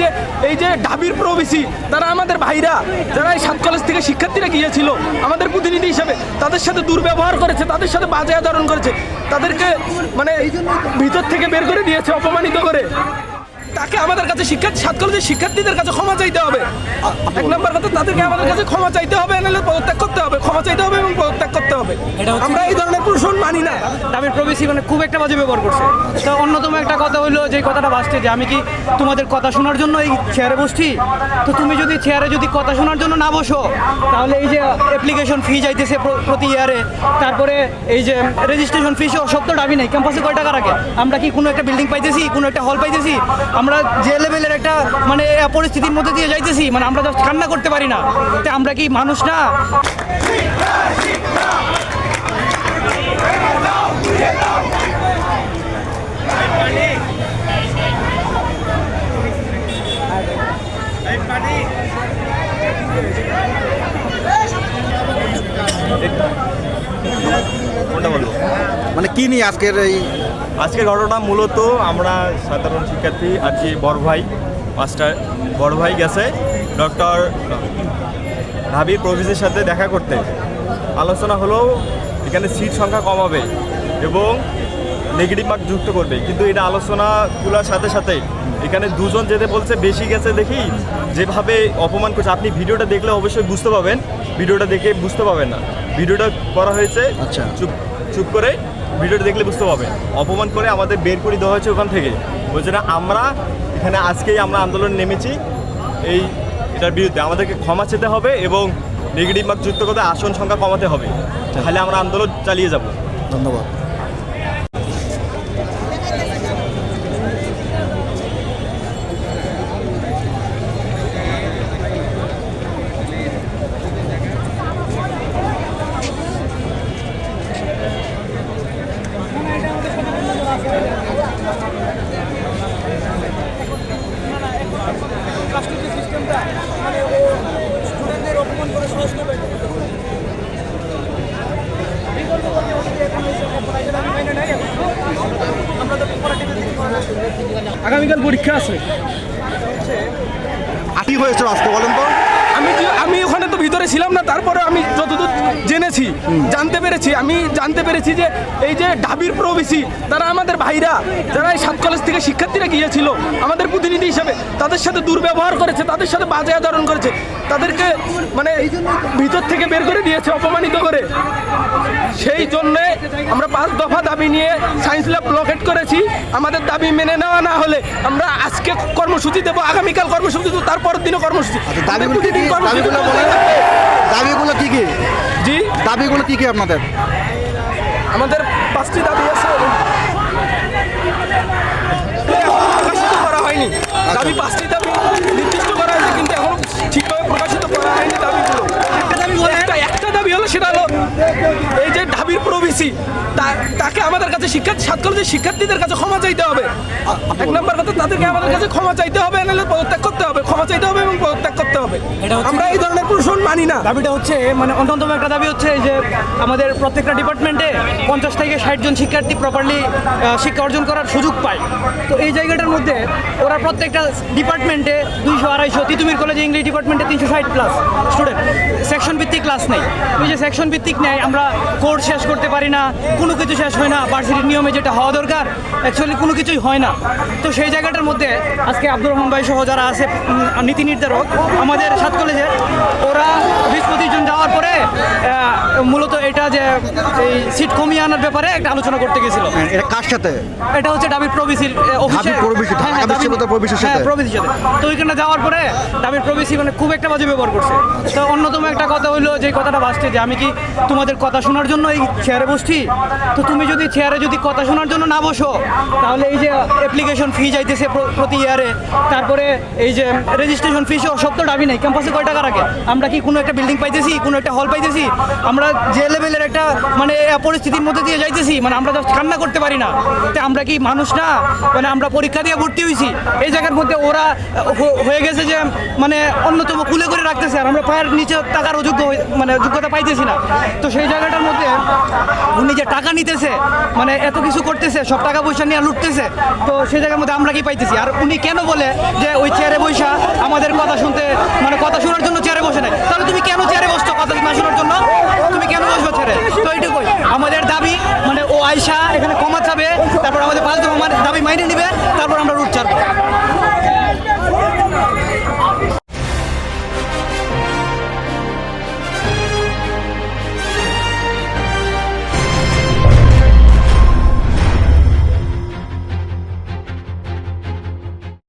যে, এই যে ঢাবির প্রবেশী তারা আমাদের ভাইরা, যারা এই সাত কলেজ থেকে শিক্ষার্থীরা গিয়েছিল আমাদের প্রতিনিধি হিসেবে, তাদের সাথে দুর্ব্যবহার করেছে, তাদের সাথে বাজে আচরণ করেছে, তাদেরকে মানে ভিতর থেকে বের করে দিয়েছে, অপমানিত করে। তাকে আমাদের কাছে শিক্ষার্থী, সাত কলেজের শিক্ষার্থীদের কাছে ক্ষমা চাইতে হবে। এক নম্বর কথা, তাদেরকে আমাদের কাছে ক্ষমা চাইতে হবে নাহলে পদত্যাগ করতে হবে, ক্ষমা চাইতে হবে এবং পদত্যাগ হবে। আমরা এই ধরনের প্রশ্ন মানি না। দাবির প্রবেশী মানে খুব একটা বাজে ব্যবহার করছে। তো অন্যতম একটা কথা হলো যে কথাটা বাঁচতে যে আমি কি তোমাদের কথা শোনার জন্য এই চেয়ারে বসছি? তো তুমি যদি চেয়ারে যদি কথা শোনার জন্য না বসো তাহলে এই যে অ্যাপ্লিকেশন ফি যাইতেছে প্রতি ইয়ারে তারপরে এই যে রেজিস্ট্রেশন ফি সব তো দাবি নেই। ক্যাম্পাসে কয় টাকা রাখে? আমরা কি কোনো একটা বিল্ডিং পাইতেছি কোনো একটা হল পাইতেছি? আমরা যে লেভেলের একটা মানে পরিস্থিতির মধ্যে দিয়ে যাইতেছি মানে আমরা জাস্ট কান্না করতে পারি না। তো আমরা কি মানুষ না? মানে কি নিয়ে আজকের এই আজকের ঘটনা মূলত আমরা সাধারণ শিক্ষার্থী আজকে বড় ভাই মাস্টার বড় ভাই গেছে ডক্টর ঢাবির প্রফেসের সাথে দেখা করতে। আলোচনা হলো এখানে সিট সংখ্যা কমাবে এবং নেগেটিভ মার্ক যুক্ত করবে। কিন্তু এটা আলোচনাগুলোর সাথে সাথে এখানে দুজন যেতে বলছে বেশি গেছে দেখি যেভাবে অপমান করছে। আপনি ভিডিওটা দেখলে অবশ্যই বুঝতে পাবেন ভিডিওটা দেখে বুঝতে পাবেন না। ভিডিওটা করা হয়েছে। আচ্ছা। চুপ চুপ করে ভিডিওটা দেখলে বুঝতে পারবেন। অপমান করে আমাদের বের করে দেওয়া হয়েছে ওখান থেকে। বলছে না আমরা এখানে আজকেই আমরা আন্দোলন নেমেছি। এই এটার বিরুদ্ধে আমাদেরকে ক্ষমা চেতে হবে এবং নেগেটিভ মার্ক যুক্ত করতে আসন সংখ্যা কমাতে হবে। তাহলে আমরা আন্দোলন চালিয়ে যাব। ধন্যবাদ। আগামীকাল পরীক্ষা আছে। কি হয়েছে আজকে বলেন তো? আমি আমি ওখানে তো ভিতরে ছিলাম না তারপরে আমি যতদূর জেনেছি জানতে পেরেছি আমি জানতে পেরেছি যে এই যে ডাবির প্রবেশী তারা আমাদের ভাইরা যারা এই সাত কলেজ থেকে শিক্ষার্থীরা গিয়েছিল আমাদের তাদের সাথে দুর্ব্যবহার করেছে তাদের সাথে বাজে আচরণ করেছে তাদেরকে মানে ভিতর থেকে বের করে দিয়েছে অপমানিত করে। সেই জন্যে আমরা পাঁচ দফা দাবি নিয়ে সায়েন্স ল্যাব ব্লকেট করেছি। আমাদের দাবি মেনে নেওয়া না হলে আমরা আজকে কর্মসূচি দেবো আগামীকাল কর্মসূচি দেবো তারপরের দিনও কর্মসূচি। আচ্ছা দাবিগুলো কি কি? জি? দাবিগুলো কি কি আপনাদের? আমাদের পাঁচটি দাবি আছে। দাবি পাঁচটি দাবি নির্দিষ্ট করা হয়েছে কিন্তু এখনও ঠিকভাবে প্রকাশিত করা হয়নি দাবিগুলো একটা দাবি হলো একটা একটা দাবি হলো সেটা হলো এই যে তা- তাকে আমাদের কাছে শিক্ষার্থী সাত কলেজের শিক্ষার্থীদের কাছে ক্ষমা চাইতে হবে। এক নম্বর কথা তাদেরকে আমাদের কাছে ক্ষমা চাইতে হবে নাহলে পদত্যাগ করতে হবে ক্ষমা চাইতে হবে এবং পদত্যাগ করতে হবে। আমরা এই ধরনের প্রশ্ন মানি না। দাবিটা হচ্ছে মানে অন্যতম একটা দাবি হচ্ছে যে আমাদের প্রত্যেকটা ডিপার্টমেন্টে পঞ্চাশ থেকে ষাট জন শিক্ষার্থী প্রপারলি শিক্ষা অর্জন করার সুযোগ পায়। তো এই জায়গাটার মধ্যে ওরা প্রত্যেকটা ডিপার্টমেন্টে দুইশো আড়াইশো তিতুমির কলেজে ইংলিশ ডিপার্টমেন্টে তিনশো ষাট প্লাস স্টুডেন্ট সেকশন ভিত্তিক ক্লাস নেই। ওই যে সেকশন ভিত্তিক নেয় আমরা কোর্স শেষ করতে পারি না কোনো কিছু শেষ হয় না ভার্সিটির নিয়মে যেটা হওয়া দরকার অ্যাকচুয়ালি কোনো কিছুই হয় না। তো সেই জায়গাটার মধ্যে আজকে আব্দুর রহমান ভাই সহ যারা আছে নীতি নির্ধারক আমাদের সাত কলেজের ওরা বিশ পঁচিশ জন যাওয়ার পরে মূলত এটা যে এই সিট কমিয়ে আনার ব্যাপারে একটা আলোচনা করতে গেছিল। হ্যাঁ, এটা কার সাথে? এটা হচ্ছে ডাবির প্রবিসির অফিসে হ্যাঁ, হ্যাঁ, হ্যাঁ, সাথে? তো ওইখানে যাওয়ার পরে ডাবির প্রবেশী মানে খুব একটা বাজে ব্যবহার করছে। তো অন্যতম একটা কথা হলো যে কথাটা বাঁচতে যে আমি কি তোমাদের কথা শোনার জন্য এই চেয়ারে বসছি তো তুমি যদি চেয়ারে যদি কথা শোনার জন্য না বসো, তাহলে এই যে অ্যাপ্লিকেশন ফি যাইতেছে প্রতি ইয়ারে তারপরে এই যে রেজিস্ট্রেশন ফি সব তো দাবি নেই। ক্যাম্পাসে কয় টাকা রাখে? আমরা কি কোনো একটা বিল্ডিং পাইতেছি, কোনো একটা হল পাইতেছি? আমরা যে লেভেলের একটা মানে পরিস্থিতির মধ্যে দিয়ে যাইতেছি মানে আমরা জাস্ট কান্না করতে পারি না। তো আমরা কি মানুষ না? মানে আমরা পরীক্ষা দিয়ে ভর্তি হয়েছি এই জায়গার মধ্যে ওরা হয়ে গেছে যে মানে অন্যতম কুলে করে রাখতেছে, আর আমরা পায়ের নিচে টাকার যোগ্য হই- মানে যোগ্যতা পাইতেছি না। তো সেই জায়গাটার মধ্যে উনি যে টাকা নিতেছে মানে এত কিছু করতেছে, সব টাকা পয়সা নিয়ে লুটতেছে, তো সেই জায়গার মধ্যে আমরা কি পাইতেছি? আর উনি কেন বলে যে ওই চেয়ারে বৈশা আমাদের কথা শুনতে মানে কথা শোনার জন্য চেয়ারে বসে নেয় তাহলে তুমি কেন চেয়ারে বসছো কথা না শোনার জন্য? তুমি কেন বসবো চেয়ারে তো এইটুকুই। আমাদের দাবি